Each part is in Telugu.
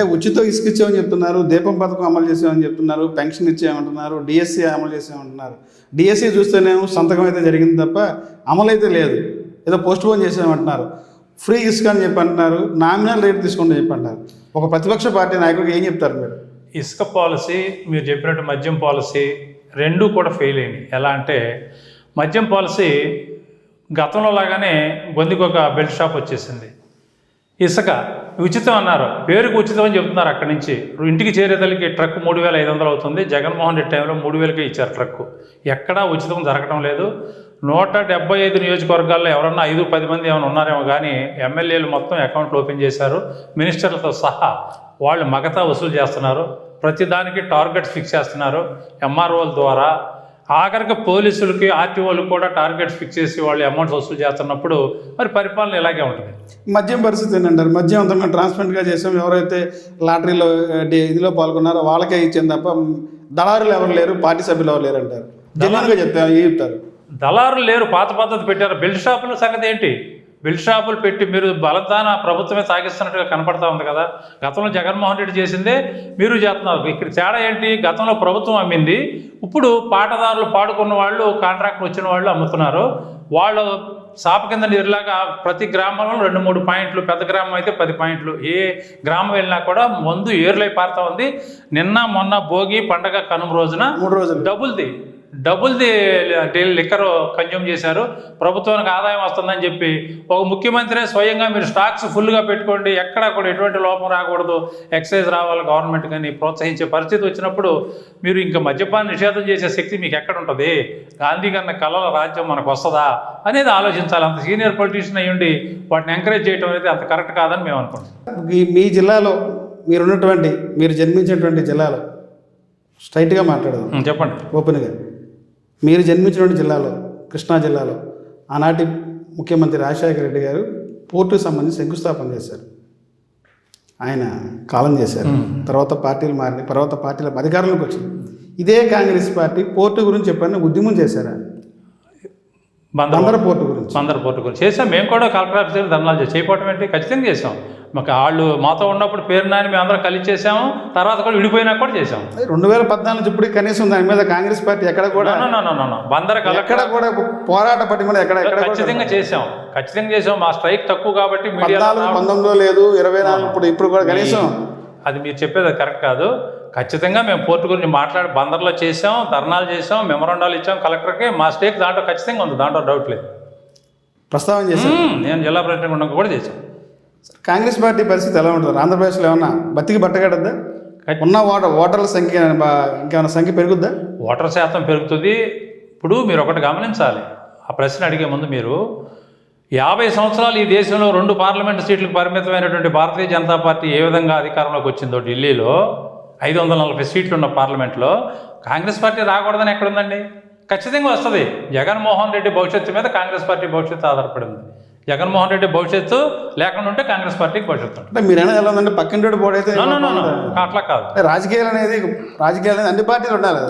అంటే ఉచిత ఇసుక ఇచ్చామని చెప్తున్నారు దీపం పథకం అమలు చేసామని చెప్తున్నారు పెన్షన్ ఇచ్చామంటున్నారు డిఎస్సి అమలు చేసామంటున్నారు. డిఎస్సి చూస్తేనేమో సంతకం అయితే జరిగింది తప్ప అమలు అయితే లేదు. ఏదో పోస్ట్ పోన్ చేసామంటున్నారు. ఫ్రీ ఇసుక అని చెప్పి అంటున్నారు నామినల్ రేట్ తీసుకోండి చెప్పి అంటారు ఒక ప్రతిపక్ష పార్టీ నాయకుడికి ఏం చెప్తారు మీరు? ఇసుక పాలసీ మీరు చెప్పినట్టు మద్యం పాలసీ రెండూ కూడా ఫెయిల్ అయింది ఎలా అంటే మద్యం పాలసీ గతంలో లాగానే గొంతుకు ఒక బెల్ట్ షాప్ వచ్చేసింది. ఇసుక ఉచితం అన్నారు. పేరుకు ఉచితం అని చెప్తున్నారు అక్కడి నుంచి. ఇంటికి చేరేదలకి ట్రక్ మూడు వేల ఐదు వందలు అవుతుంది. జగన్మోహన్ రెడ్డి టైంలో మూడు వేలకే ఇచ్చారు ట్రక్ ఎక్కడా ఉచితం జరగడం లేదు. నూట డెబ్బై ఐదు నియోజకవర్గాల్లో ఎవరన్నా ఐదు పది మంది ఏమైనా ఉన్నారేమో కానీ ఎమ్మెల్యేలు మొత్తం అకౌంట్లు ఓపెన్ చేశారు. మినిస్టర్లతో సహా వాళ్ళు మగతా వసూలు చేస్తున్నారు. ప్రతిదానికి టార్గెట్స్ ఫిక్స్ చేస్తున్నారు. ఎంఆర్ఓల ద్వారా ఆఖరికి పోలీసులకి ఆర్టీఓలకు కూడా టార్గెట్స్ ఫిక్స్ చేసి వాళ్ళు అమౌంట్స్ వసూలు చేస్తున్నప్పుడు మరి పరిపాలన ఇలాగే ఉంటుంది. మద్యం పరిస్థితి ఏంటంటారు? మద్యం అంతా మేము ట్రాన్స్పరెంట్గా చేసాం. ఎవరైతే లాటరీలో ఇదిలో పాల్గొన్నారో వాళ్ళకే ఇచ్చింది తప్ప దళారులు ఎవరు లేరు పార్టీ సభ్యులు ఎవరు లేరు అంటారు జనరల్గా చెప్తారు ఏం చెప్తారు? దళారులు లేరు పాత పద్ధతి పెట్టారు. బెల్ట్ షాపుల సంగతి ఏంటి? బెల్ట్ షాపులు పెట్టి మీరు బలదాన ప్రభుత్వమే సాగిస్తున్నట్టుగా కనపడతా ఉంది కదా. గతంలో జగన్మోహన్ రెడ్డి చేసిందే మీరు చేస్తున్నారు. ఇక్కడ తేడా ఏంటి? గతంలో ప్రభుత్వం అమ్మింది. ఇప్పుడు పాటదారులు పాడుకున్న వాళ్ళు కాంట్రాక్ట్ వచ్చిన వాళ్ళు అమ్ముతున్నారు. వాళ్ళు సాప కింద నీరులాగా ప్రతి గ్రామంలో రెండు మూడు పాయింట్లు పెద్ద గ్రామం అయితే పది పాయింట్లు. ఏ గ్రామం వెళ్ళినా కూడా మందు ఏర్లై పారుతా ఉంది. నిన్న మొన్న భోగి పండగ కనుమ రోజున మూడు రోజులు. డబుల్ది. డబుల్ది లిక్కర్ కన్జ్యూమ్ చేశారు. ప్రభుత్వానికి ఆదాయం వస్తుందని చెప్పి ఒక ముఖ్యమంత్రి స్వయంగా మీరు స్టాక్స్ ఫుల్గా పెట్టుకోండి. ఎక్కడా కూడా ఎటువంటి లోపం రాకూడదు. ఎక్సైజ్ రావాలి గవర్నమెంట్ కానీ ప్రోత్సహించే పరిస్థితి వచ్చినప్పుడు మీరు ఇంకా మద్యపాన నిషేధం చేసే శక్తి మీకు ఎక్కడ ఉంటుంది? గాంధీ కన్నా కళల రాజ్యం మనకు వస్తుందా? అనేది ఆలోచించాలి. అంత సీనియర్ పొలిటీషియన్ అయ్యుండి వాటిని ఎంకరేజ్ చేయడం అనేది అంత కరెక్ట్ కాదని మేము అనుకుంటున్నాం. మీ జిల్లాలో మీరు ఉన్నటువంటి మీరు జన్మించినటువంటి జిల్లాలో స్ట్రైట్గా మాట్లాడదాం. చెప్పండి. ఓపెన్గా. మీరు జన్మించినటువంటి జిల్లాలో కృష్ణా జిల్లాలో ఆనాటి ముఖ్యమంత్రి రాజశేఖర రెడ్డి గారు పోర్టుకు సంబంధించి శంకుస్థాపన చేశారు. ఆయన కాలం చేశారు. తర్వాత పార్టీలు మారినాయి. తర్వాత పార్టీల అధికారంలోకి వచ్చింది. ఇదే కాంగ్రెస్ పార్టీ పోర్టు గురించి చెప్పని ఉద్యమం చేశారా? బందర్ పోర్టు గురించి. బందర్ పోర్టు గురించి చేసాం మేము కూడా కలెక్టర్ ఆఫీస్ దగ్గర ధర్నాలు చేసి చేయకపోవడం ఏంటి? ఖచ్చితంగా చేసాం మాకు వాళ్ళు మాతో ఉన్నప్పుడు పేరు నాని మేము అందరం కలిసి చేసాము తర్వాత కూడా విడిపోయినా కూడా చేసాం అది రెండు వేల పద్నాలుగు ఇప్పటికి కనీసం దాని మీద కాంగ్రెస్ పార్టీ ఎక్కడ కూడా. బందర్ ఎక్కడ కూడా పోరాట పట్టిన ఎక్కడ ఎక్కడ కూడా ఖచ్చితంగా చేసాం ఖచ్చితంగా చేసాం మా స్ట్రైక్ తక్కువ కాబట్టి పంతొమ్మిదిలో లేదు ఇరవై నాలుగు ఇప్పుడు ఇప్పుడు కూడా కనీసం అది మీరు చెప్పేది అది కరెక్ట్ కాదు. ఖచ్చితంగా మేము పోర్టు గురించి మాట్లాడి బందర్లో చేసాం ధర్నాలు చేసాం మెమరాండాలు ఇచ్చాం. కలెక్టర్కి మా స్టేక్ దాంట్లో ఖచ్చితంగా ఉంది. దాంట్లో డౌట్ లేదు. ప్రస్తావన మ్మ్, నేను జిల్లా ప్రెసిడెంట్ ఉండగా కూడా చేసాం కాంగ్రెస్ పార్టీ పరిస్థితి ఎలా ఉంటుంది? ఆంధ్రప్రదేశ్లో ఏమన్నా బతికి బట్టగడద్దా ఉన్న ఓటర్ ఓటర్ల సంఖ్య ఇంకేమైనా సంఖ్య పెరుగుద్దా? ఓటర్ శాతం పెరుగుతుంది. ఇప్పుడు మీరు ఒకటి గమనించాలి. ఆ ప్రశ్న అడిగే ముందు మీరు యాభై సంవత్సరాలు ఈ దేశంలో రెండు పార్లమెంటు సీట్లకు పరిమితమైనటువంటి భారతీయ జనతా పార్టీ ఏ విధంగా అధికారంలోకి వచ్చిందో? ఢిల్లీలో ఐదు వందల నలభై సీట్లు ఉన్న పార్లమెంట్లో కాంగ్రెస్ పార్టీ రాకూడదని ఎక్కడుందండి? ఖచ్చితంగా వస్తుంది. జగన్మోహన్ రెడ్డి భవిష్యత్తు మీద కాంగ్రెస్ పార్టీ భవిష్యత్తు ఆధారపడి ఉంది జగన్మోహన్ రెడ్డి భవిష్యత్తు లేకుండా ఉంటే కాంగ్రెస్ పార్టీకి భవిష్యత్తు అంటే మీరు అనేది ఎలా ఉందంటే పక్కింటి పోడైతే. అట్లా కాదు. రాజకీయాలు అనేది రాజకీయాలు అనేది అన్ని పార్టీలు ఉండాలి.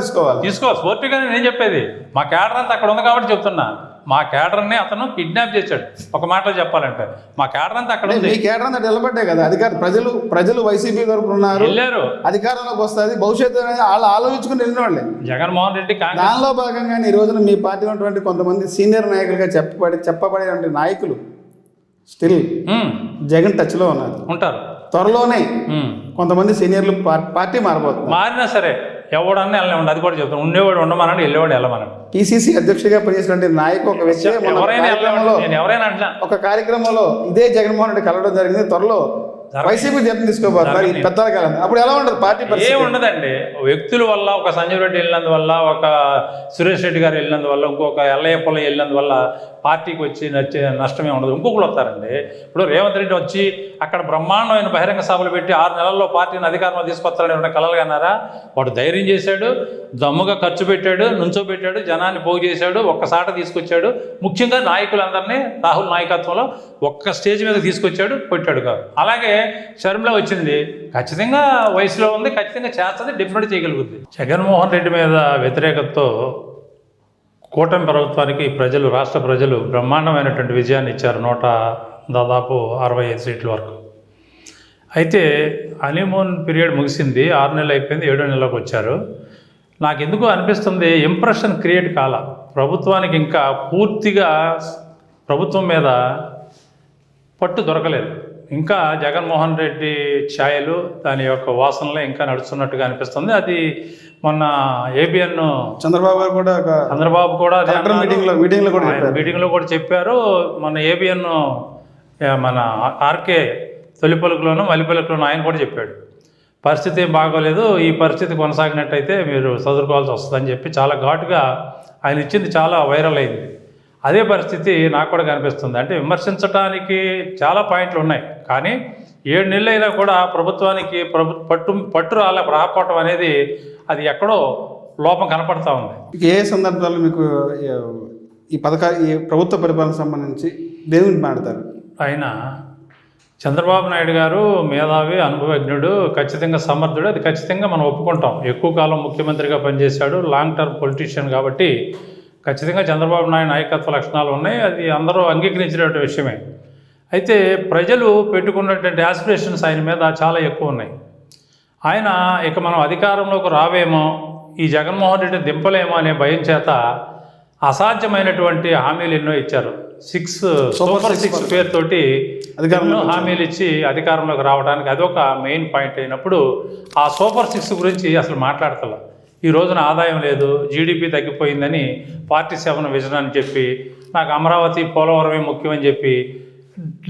తీసుకోవాలి. తీసుకో స్పోర్టివ్గానే నేను చెప్పేది. మా క్యాడర్ అంతా అక్కడ ఉంది కాబట్టి చెప్తున్నా. మా క్యాడర్ని అతను కిడ్నాప్ చేశాడు. ఒక మాటలో చెప్పాలంటే. మా క్యాడర్ అంతా అక్కడ ఉంది. మీ కేటర్ అంతా నిలబడ్డే కదా. అధికార ప్రజలు ప్రజలు వైసీపీ తరపున ఉన్నారు. వెళ్ళారు. అధికారంలోకి వస్తుంది. భవిష్యత్తు అనేది వాళ్ళు ఆలోచించుకుని వెళ్ళిన వాళ్ళే జగన్మోహన్ రెడ్డి దానిలో భాగంగా ఈ రోజున మీ పార్టీ ఉన్నటువంటి కొంతమంది సీనియర్ నాయకులుగా చెప్పబడి చెప్పబడేటువంటి నాయకులు స్టిల్ జగన్ టచ్లో ఉన్నారు. ఉంటారు. త్వరలోనే. కొంతమంది సీనియర్లు పార్టీ మారబోతున్నారు. మారినా సరే ఎవడన్నా వెళ్ళనివ్వండి అది కూడా చెప్తాను. ఉండేవాడు ఉండమనండి వెళ్ళేవాడు వెళ్ళమనండి. పిసిసి అధ్యక్షుడిగా పనిచేసినటువంటి నాయకు ఒక ఒక ఎవరైనా. నేను ఎవరైనా అంటున్నా. ఒక కార్యక్రమంలో ఇదే జగన్మోహన్ రెడ్డి కలవడం జరిగింది. త్వరలో వైసీపీ జతం తీసుకోబోతున్నారు. పెద్దల కాలం. అప్పుడు ఎలా ఉండదు? పార్టీ ఏ ఉండదండి. వ్యక్తుల వల్ల ఒక సంజయ్ రెడ్డి వెళ్ళినందువల్ల ఒక సురేష్ రెడ్డి గారు వెళ్ళినందువల్ల ఇంకొక ఎల్లయ్యప్పలు వెళ్ళినందువల్ల పార్టీకి వచ్చి నచ్చే నష్టమే ఉండదు. ఇంకొకరు వస్తారండి. ఇప్పుడు రేవంత్ రెడ్డి వచ్చి అక్కడ బ్రహ్మాండమైన బహిరంగ సభలు పెట్టి ఆరు నెలల్లో పార్టీని అధికారంలో తీసుకొస్తారని ఉన్న కలలు కన్నారా వాడు ధైర్యం చేశాడు దమ్ముగా ఖర్చు పెట్టాడు నుంచో పెట్టాడు జనాన్ని పోగు చేశాడు ఒక్కసాట తీసుకొచ్చాడు. ముఖ్యంగా నాయకులందరినీ రాహుల్ నాయకత్వంలో ఒక్క స్టేజ్ మీద తీసుకొచ్చాడు కొట్టాడు కాదు. అలాగే షర్మిల వచ్చింది. ఖచ్చితంగా వయసులో ఉంది ఖచ్చితంగా చేస్తుంది డిఫరెంట్ చేయగలుగుతుంది జగన్మోహన్ రెడ్డి మీద వ్యతిరేకతతో కూటమి ప్రభుత్వానికి ప్రజలు రాష్ట్ర ప్రజలు బ్రహ్మాండమైనటువంటి విజయాన్ని ఇచ్చారు నూట దాదాపు అరవై ఐదు సీట్ల వరకు. అయితే హనీమూన్ పీరియడ్ ముగిసింది ఆరు నెలలు అయిపోయింది ఏడో నెలలకు వచ్చారు. నాకు ఎందుకు అనిపిస్తుంది ఇంప్రెషన్ క్రియేట్ కాల. ప్రభుత్వానికి ఇంకా పూర్తిగా ప్రభుత్వం మీద పట్టు దొరకలేదు. ఇంకా జగన్మోహన్ రెడ్డి ఛాయలు దాని యొక్క వాసనలే ఇంకా నడుస్తున్నట్టుగా అనిపిస్తుంది. అది మొన్న ఏబిఎన్ చంద్రబాబు గారు కూడా చంద్రబాబు కూడా. మీటింగ్లో మీటింగ్లో కూడా మీటింగ్లో కూడా చెప్పారు. మన ఏబిఎన్ మన ఆర్కే తొలి పలుకులోను మలి పలుకులోను ఆయన కూడా చెప్పాడు. పరిస్థితి ఏం బాగోలేదు. ఈ పరిస్థితి కొనసాగినట్టయితే మీరు చదువుకోవాల్సి వస్తుందని చెప్పి చాలా ఘాటుగా ఆయన ఇచ్చింది చాలా వైరల్ అయింది. అదే పరిస్థితి నాకు కూడా కనిపిస్తుంది. అంటే విమర్శించడానికి చాలా పాయింట్లు ఉన్నాయి. కానీ ఏడు నెలలు అయినా కూడా ప్రభుత్వానికి ప్రభు పట్టు పట్టు రాలే రాకపోవటం అనేది అది ఎక్కడో లోపం కనపడతా ఉంది. ఏ సందర్భాల్లో మీకు ఈ- పథకా ఈ ప్రభుత్వ పరిపాలన సంబంధించి గురించి మాట్లాడతారు? ఆయన చంద్రబాబు నాయుడు గారు మేధావి అనుభవజ్ఞుడు ఖచ్చితంగా సమర్థుడు. అది ఖచ్చితంగా మనం ఒప్పుకుంటాం. ఎక్కువ కాలం ముఖ్యమంత్రిగా పనిచేశాడు. లాంగ్ టర్మ్ పొలిటీషియన్ కాబట్టి ఖచ్చితంగా చంద్రబాబు నాయుడు నాయకత్వ లక్షణాలు ఉన్నాయి. అది అందరూ అంగీకరించినటువంటి విషయమే. అయితే ప్రజలు పెట్టుకున్నటువంటి ఆస్పిరేషన్స్ ఆయన మీద చాలా ఎక్కువ ఉన్నాయి. ఆయన ఇక మనం అధికారంలోకి రావేమో ఈ జగన్మోహన్ రెడ్డిని దింపలేమో అనే భయం చేత అసాధ్యమైనటువంటి హామీలు ఎన్నో ఇచ్చారు. సిక్స్ సూపర్ సిక్స్ పేరుతోటి ఎన్నో హామీలు ఇచ్చి అధికారంలోకి రావడానికి అదొక మెయిన్ పాయింట్ అయినప్పుడు ఆ సూపర్ సిక్స్ గురించి అసలు మాట్లాడతల. ఈ రోజున ఆదాయం లేదు జీడిపి తగ్గిపోయిందని పార్టీ సెవెన్ విజన్ అని చెప్పి నాకు అమరావతి పోలవరమే ముఖ్యమని చెప్పి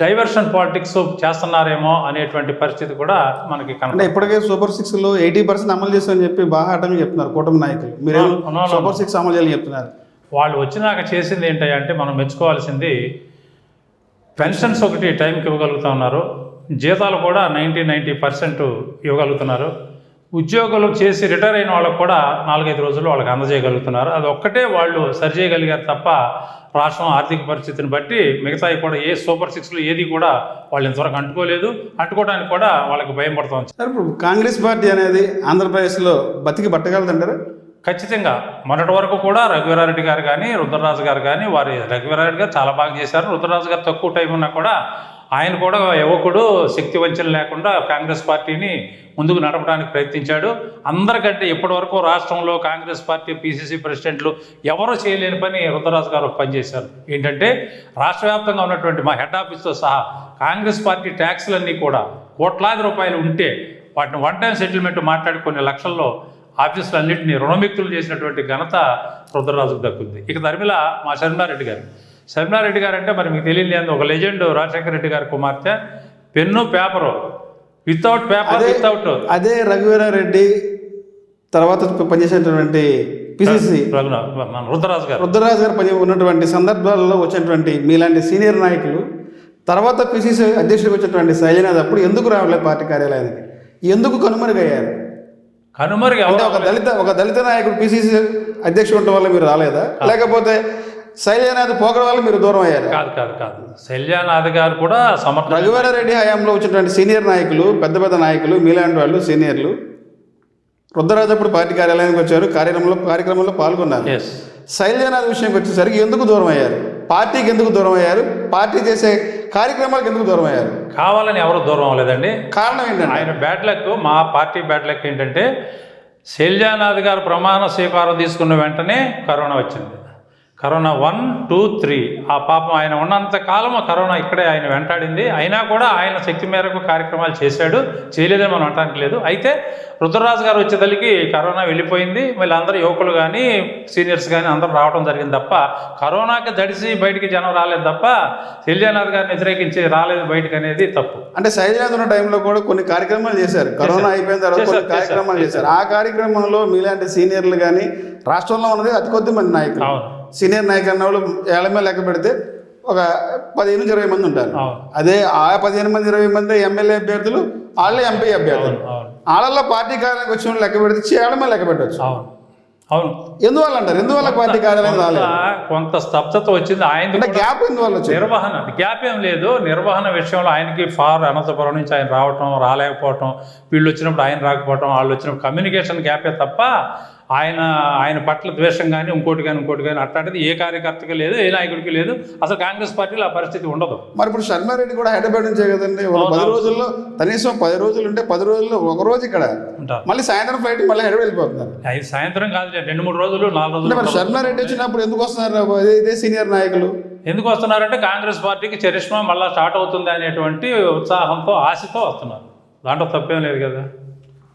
డైవర్షన్ పాలిటిక్స్ చేస్తున్నారేమో అనేటువంటి పరిస్థితి కూడా మనకి అంటే ఇప్పటికే సూపర్ సిక్స్లో ఎయిటీ పర్సెంట్ అమలు చేస్తామని చెప్పి బాహాటంగా చెప్తున్నారు కూటమి నాయకులు. మీరు. సూపర్ సిక్స్ అమలు చేయాలని చెప్తున్నారు. వాళ్ళు వచ్చినాక చేసింది ఏంటంటే మనం మెచ్చుకోవాల్సింది పెన్షన్స్ ఒకటి టైంకి ఇవ్వగలుగుతా ఉన్నారు. జీతాలు కూడా నైంటీ నైంటీ పర్సెంట్ ఇవ్వగలుగుతున్నారు. ఉద్యోగులు చేసి రిటైర్ అయిన వాళ్ళకు కూడా నాలుగైదు రోజుల్లో వాళ్ళకి అందజేయగలుగుతున్నారు. అది ఒక్కటే వాళ్ళు సరిచేయగలిగారు తప్ప రాష్ట్రం ఆర్థిక పరిస్థితిని బట్టి మిగతాయి కూడా ఏ సూపర్ సిక్స్లో ఏది కూడా వాళ్ళు ఇంతవరకు అంటుకోలేదు. అంటుకోవడానికి కూడా వాళ్ళకి భయం పడుతుంది. సార్ ఇప్పుడు కాంగ్రెస్ పార్టీ అనేది ఆంధ్రప్రదేశ్లో బతికి పట్టగలదంటారా ఖచ్చితంగా. మొన్నటి వరకు కూడా రఘువీరారెడ్డి గారు కానీ రుద్రరాజు గారు కానీ వారి రఘువీరారెడ్డి గారు చాలా బాగా చేశారు. రుద్రరాజు గారు తక్కువ టైం ఉన్నా కూడా ఆయన కూడా యువకుడు శక్తి వంచన లేకుండా కాంగ్రెస్ పార్టీని ముందుకు నడపడానికి ప్రయత్నించాడు. అందరికంటే ఇప్పటివరకు రాష్ట్రంలో కాంగ్రెస్ పార్టీ పిసిసి ప్రెసిడెంట్లు ఎవరూ చేయలేని పని రుద్రరాజు గారు పనిచేశారు. ఏంటంటే రాష్ట్ర వ్యాప్తంగా ఉన్నటువంటి మా హెడ్ ఆఫీస్తో సహా కాంగ్రెస్ పార్టీ ట్యాక్స్లన్నీ కూడా కోట్లాది రూపాయలు ఉంటే వాటిని వన్ టైం సెటిల్మెంట్ మాట్లాడి కొన్ని లక్షల్లో ఆఫీసులన్నింటినీ రుణమిక్తులు చేసినటువంటి ఘనత రుద్రరాజుకు దక్కుంది. ఇక ధర్మిల మా శర్మారెడ్డి గారు శర్మారెడ్డి గారు అంటే మరి మీకు తెలియదు లేదు ఒక లెజెండ్ రాజశేఖర రెడ్డి గారి కుమార్తె. Pen paper. Without paper without అదే రఘువీరారెడ్డి తర్వాత పనిచేసినటువంటి పిసిసి రుద్రరాజు గారు. రుద్రరాజు గారు పని ఉన్నటువంటి సందర్భాలలో వచ్చినటువంటి మీలాంటి సీనియర్ నాయకులు. తర్వాత పిసిసి అధ్యక్షుడికి వచ్చినటువంటి శైలనాథ్ అప్పుడు ఎందుకు రావట్లేదు పార్టీ కార్యాలయానికి? ఎందుకు కనుమరుగయ్యారు? కనుమరుగు అంటే ఒక దళిత ఒక దళిత నాయకుడు పిసిసి అధ్యక్షుడు ఉండడం వల్ల మీరు రాలేదా? లేకపోతే శైలనాథ్ పోకడం వల్ల మీరు దూరం అయ్యారు. కాదు కాదు కాదు. శల్యానాథ్ గారు కూడా సమర్థ రఘువీరారెడ్డి హయాంలో వచ్చినటువంటి సీనియర్ నాయకులు పెద్ద పెద్ద నాయకులు మీలాంటి వాళ్ళు సీనియర్లు రుద్రరాజు అప్పుడు పార్టీ కార్యాలయానికి వచ్చారు కార్యక్రమంలో కార్యక్రమంలో పాల్గొన్నారు. శైలజనాథ్ విషయంకి వచ్చేసరికి ఎందుకు దూరం అయ్యారు? పార్టీకి ఎందుకు దూరం అయ్యారు? పార్టీ చేసే కార్యక్రమాలకు ఎందుకు దూరం అయ్యారు? కావాలని ఎవరు దూరం అవ్వలేదండి. కారణం ఏంటంటే ఆయన బ్యాడ్ లక్ మా పార్టీ బ్యాడ్ లక్ ఏంటంటే శైలజానాథ్ గారు ప్రమాణ స్వీకారం తీసుకున్న వెంటనే కరోనా వచ్చింది. Corona one two three. ఆ పాపం ఆయన ఉన్నంత కాలం ఆ కరోనా ఇక్కడే ఆయన వెంటాడింది. అయినా కూడా ఆయన శక్తి మేరకు కార్యక్రమాలు చేశాడు. చేయలేదని మనం అనడానికి లేదు. అయితే రుద్రరాజు గారు వచ్చేదలికి కరోనా వెళ్ళిపోయింది. మళ్ళీ అందరూ యువకులు కానీ సీనియర్స్ కానీ అందరూ రావడం జరిగింది తప్ప కరోనాకి దడిసి బయటికి జనం రాలేదు తప్ప శైలజానాథ్ గారిని వ్యతిరేకించి రాలేదు బయటకు అనేది తప్పు. అంటే శైలజనాథ్ ఉన్న టైంలో కూడా కొన్ని కార్యక్రమాలు చేశారు. కరోనా అయిపోయిన తర్వాత కొన్ని కార్యక్రమాలు చేశారు. చేశారు. ఆ కార్యక్రమంలో మీలాంటి సీనియర్లు కానీ రాష్ట్రంలో ఉన్నది అతి కొద్ది మంది నాయకులు. అవును. సీనియర్ నాయకులు అన్న వాళ్ళు ఏళ్ళ మీద లెక్క పెడితే ఒక పదిహేను నుంచి ఇరవై మంది ఉంటారు. అదే ఆ పదిహేను మంది ఇరవై మంది ఎమ్మెల్యే అభ్యర్థులు వాళ్ళే ఎంపీ అభ్యర్థులు. వాళ్ళల్లో పార్టీ కార్యాలయానికి వచ్చిన లెక్క పెడితే చేయాల మీద లెక్క పెట్టవచ్చు అవును అవును. ఎందువల్ల అంటారు? ఎందువల్ల పార్టీ కార్యాలయం రాలేదు? కొంత- స్తబ్దత వచ్చింది. ఆయన గ్యాప్ ఎందువల్ల వచ్చింది? నిర్వహణ గ్యాప్ ఏం లేదు. నిర్వహణ విషయంలో ఆయనకి ఫార్ అనంతపురం నుంచి ఆయన రావటం రాలేకపోవటం వీళ్ళు వచ్చినప్పుడు ఆయన రాకపోవటం వాళ్ళు వచ్చినప్పుడు కమ్యూనికేషన్ గ్యాపే తప్ప ఆయన ఆయన పట్ల ద్వేషం కానీ ఇంకోటి కానీ ఇంకోటి కానీ అట్లాంటిది ఏ కార్యకర్తకి లేదు ఏ నాయకుడికి లేదు. అసలు కాంగ్రెస్ పార్టీలో ఆ పరిస్థితి ఉండదు. మరి ఇప్పుడు శర్మారెడ్డి కూడా హైదరాబాద్ నుంచే కదండి. పది రోజుల్లో కనీసం పది రోజులు ఉంటే పది రోజుల్లో ఒక రోజు ఇక్కడ. ఉంటారు మళ్ళీ సాయంత్రం ఫ్లైట్ మళ్ళీ హైదరాబాద్ వెళ్ళిపోతున్నారు. సాయంత్రం కాదు రెండు మూడు రోజులు నాలుగు అంటే మరి రోజులు శర్మారెడ్డి వచ్చినప్పుడు ఎందుకు వస్తున్నారు? ఇదే సీనియర్ నాయకులు. ఎందుకు వస్తున్నారంటే కాంగ్రెస్ పార్టీకి చరిష్మా మళ్ళీ స్టార్ట్ అవుతుంది అనేటువంటి ఉత్సాహంతో ఆశతో వస్తున్నారు. దాంట్లో తప్పేం లేదు కదా.